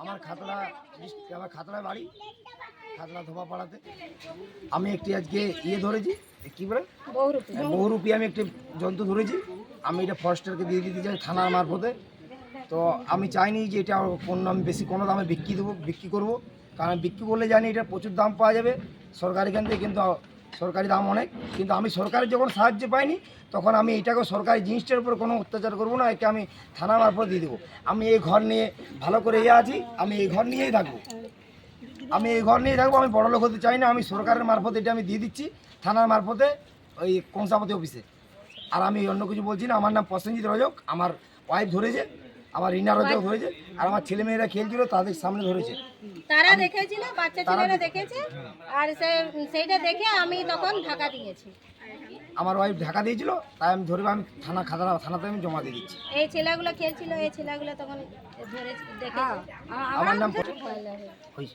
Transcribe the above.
আমার খাতলা আমার খাতড়া বাড়ি খাতলা ধোপা পাড়াতে আমি একটি আজকে ইয়ে ধরেছি কি বলে? বহুরূপী। আমি একটি জন্তু ধরেছি। আমি এটা ফরেস্টারকে দিয়ে দিতে চাই থানার মারফতে। তো আমি চাইনি যে এটা পণ্য আমি বেশি কোনো দামে বিক্রি দেবো বিক্রি করব। কারণ বিক্রি করলে জানি এটা প্রচুর দাম পাওয়া যাবে। সরকারি থেকে কিন্তু সরকারি দাম অনেক, কিন্তু আমি সরকারি যখন সাহায্য পাইনি, তখন আমি এটাকে সরকারি জিনিসটার উপর কোনো অত্যাচার করব না, একে আমি থানার মারফত দিয়ে দেবো। আমি এই ঘর নিয়ে ভালো করে ইয়ে আছি, আমি এই ঘর নিয়েই থাকব। আমি এই ঘর নিয়ে থাকব, আমি বড় লোক হতে চাই না, আমি সরকারের মারফত এটা আমি দিয়ে দিচ্ছি, থানার মারফতে ওই কংসাপতি অফিসে। আর আমি অন্য কিছু বলছি না, আমার নাম প্রসেনজিৎ রজক, আমার ওয়াইফ ধরেছে আমার রিনা রজক ধরেছে আর আমার ছেলে মেয়েরা খেলছিল তাদের সামনে ধরেছে। তারা দেখেছিল বাচ্চা ছেলেরা দেখে- দেখেছে আর সেইটা দেখে আমি তখন ঢাকা দিয়েছি। আমার ওয়াইফ ঢাকা দিয়েছিল তাই আমি ধরে আমি থানা খাতা থানাতে আমি জমা দিয়ে দিচ্ছি। এই ছেলেগুলো খেলছিল এই ছেলেগুলো তখন ধরে দেখে আমার নাম। ওই